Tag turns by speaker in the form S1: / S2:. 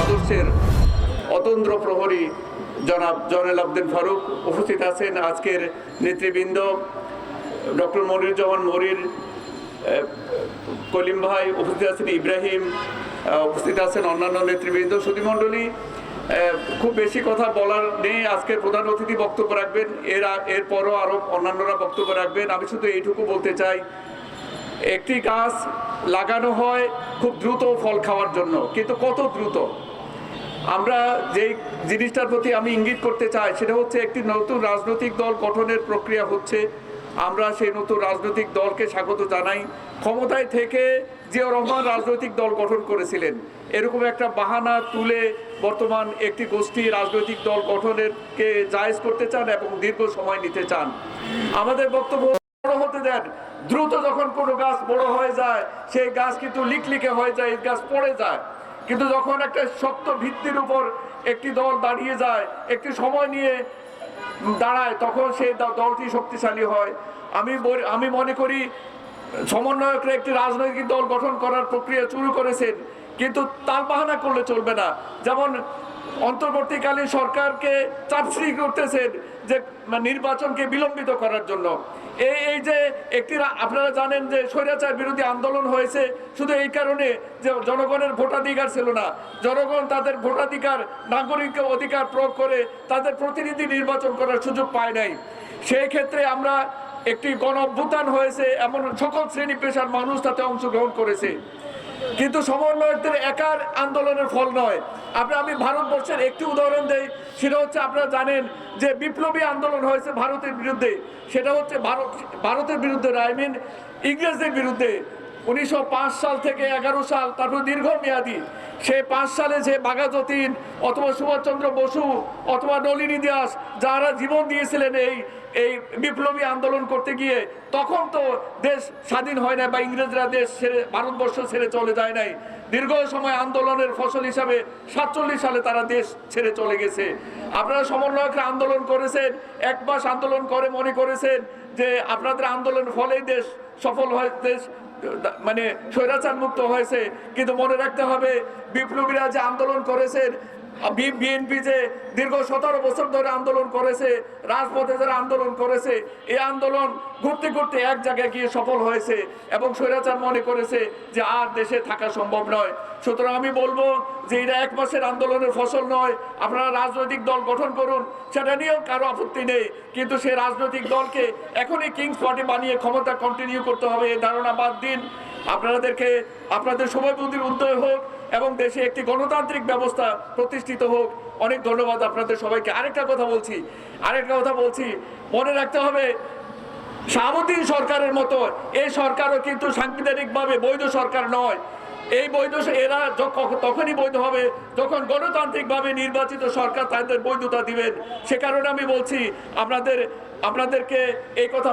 S1: আদর্শের অতন্দ্র প্রহরী জনাব ফারুক উপস্থিত আছেন আজকের নেতৃবৃন্দ ডক্টর মনিরুজ্জামান মরির কলিম ভাই, উপস্থিত আছেন ইব্রাহিম উপস্থিত আছেন অন্যান্য নেতৃবৃন্দ, সুধীমণ্ডলী খুব বেশি কথা বলার নেই। আজকের প্রধান অতিথি বক্তব্য রাখবেন। এর এরপরও আরও অন্যান্যরা বক্তব্য রাখবেন। আমি শুধু এইটুকু বলতে চাই, একটি গাছ লাগানো হয় খুব দ্রুত ফল খাওয়ার জন্য। কিন্তু কত দ্রুত? আমরা যেই জিনিসটার প্রতি আমি ইঙ্গিত করতে চাই, সেটা হচ্ছে একটি নতুন রাজনৈতিক দল গঠনের প্রক্রিয়া হচ্ছে। আমরা সেই নতুন রাজনৈতিক দলকে স্বাগত জানাই। ক্ষমতায় থেকে জিয়াউর রহমান রাজনৈতিক দল গঠন করেছিলেন। এরকম একটা বাহানা তুলে বর্তমান একটি গোষ্ঠী রাজনৈতিক দল গঠনের কে জায়েজ করতে চান এবং দীর্ঘ সময় নিতে চান। আমাদের বক্তব্য বড় হতে দেন। দ্রুত যখন কোনো গাছ বড় হয়ে যায়, সেই গাছ কিন্তু লিকলিকে হয়ে যায় গাছ পড়ে যায়। কিন্তু যখন একটা শক্ত ভিত্তির উপর একটি দল দাঁড়িয়ে যায়, একটি সময় নিয়ে দাঁড়ায়, তখন সেই দলটি শক্তিশালী হয়। আমি আমি মনে করি সমন্বয়করা একটি রাজনৈতিক দল গঠন করার প্রক্রিয়া শুরু করেছেন, কিন্তু তাল বাহানা করলে চলবে না। যেমন অন্তর্বর্তীকালীন সরকারকে চাপসি করতেছেন যে নির্বাচনকে বিলম্বিত করার জন্য। এই এই যে একটি আপনারা জানেন যে স্বৈরাচার বিরোধী আন্দোলন হয়েছে, শুধু এই কারণে যে জনগণের ভোটাধিকার ছিল না। জনগণ তাদের ভোটাধিকার, নাগরিক অধিকার প্রয়োগ করে তাদের প্রতিনিধি নির্বাচন করার সুযোগ পায় নাই। সেই ক্ষেত্রে আমরা একটি গণ হয়েছে, এমন সকল শ্রেণি পেশার মানুষ তাতে অংশগ্রহণ করেছে। কিন্তু সমন্বয়কদের একার আন্দোলনের ফল নয়। আপনি, আমি ভারতবর্ষের একটি উদাহরণ দেই, সেটা হচ্ছে আপনারা জানেন যে বিপ্লবী আন্দোলন হয়েছে ভারতের বিরুদ্ধে। সেটা হচ্ছে ভারত, ভারতের বিরুদ্ধে আই মিন ইংরেজদের বিরুদ্ধে। উনিশশো পাঁচ সাল থেকে এগারো সাল, তারপর দীর্ঘমেয়াদী। সেই পাঁচ সালে যে বাঘাযতীন অথবা সুভাষচন্দ্র বসু অথবা নলিনী দাস যারা জীবন দিয়েছিলেন এই এই বিপ্লবী আন্দোলন করতে গিয়ে, তখন তো দেশ স্বাধীন হয় না বা ইংরেজরা দেশ ছেড়ে, ভারতবর্ষ ছেড়ে চলে যায় নাই। দীর্ঘ সময় আন্দোলনের ফসল হিসাবে সাতচল্লিশ সালে তারা দেশ ছেড়ে চলে গেছে। আপনারা সমন্বয়করা আন্দোলন করেছেন, এক মাস আন্দোলন করে মনে করেছেন যে আপনাদের আন্দোলনের ফলেই দেশ সফল হয়, দেশ মানে স্বৈরাচার মুক্ত হয়েছে, কিন্তু মনে রাখতে হবে, বিপ্লবীরা যে আন্দোলন করেছেন বিএনপি যে দীর্ঘ সতেরো বছর ধরে আন্দোলন করেছে, রাজপথে যারা আন্দোলন করেছে, এই আন্দোলন ঘুরতে ঘুরতে এক জায়গায় গিয়ে সফল হয়েছে এবং স্বৈরাচার মনে করেছে যে আর দেশে থাকা সম্ভব নয়। সুতরাং আমি বলব যে এটা এক মাসের আন্দোলনের ফসল নয়। আপনারা রাজনৈতিক দল গঠন করুন, সেটা নিয়েও কারও আপত্তি নেই। কিন্তু সেই রাজনৈতিক দলকে এখনই কিংস পার্টি বানিয়ে ক্ষমতা কন্টিনিউ করতে হবে, এই ধারণা বাদ দিন আপনাদেরকে, আপনাদের সময় বুদ্ধির উদয় হোক এবং দেশে একটি গণতান্ত্রিক ব্যবস্থা প্রতিষ্ঠিত হোক, অনেক ধন্যবাদ আপনাদের সবাইকে। আরেকটা কথা বলছি, আরেকটা কথা বলছি, মনে রাখতে হবে শাহাবুদ্দিন সরকারের মতো এই সরকারও কিন্তু সাংবিধানিকভাবে বৈধ সরকার নয়। এই বৈধ, এরা তখনই বৈধ হবে যখন গণতান্ত্রিকভাবে নির্বাচিত সরকার তাদের বৈধতা দিবেন। সে কারণে আমি বলছি, আপনাদের, আপনাদেরকে এই কথা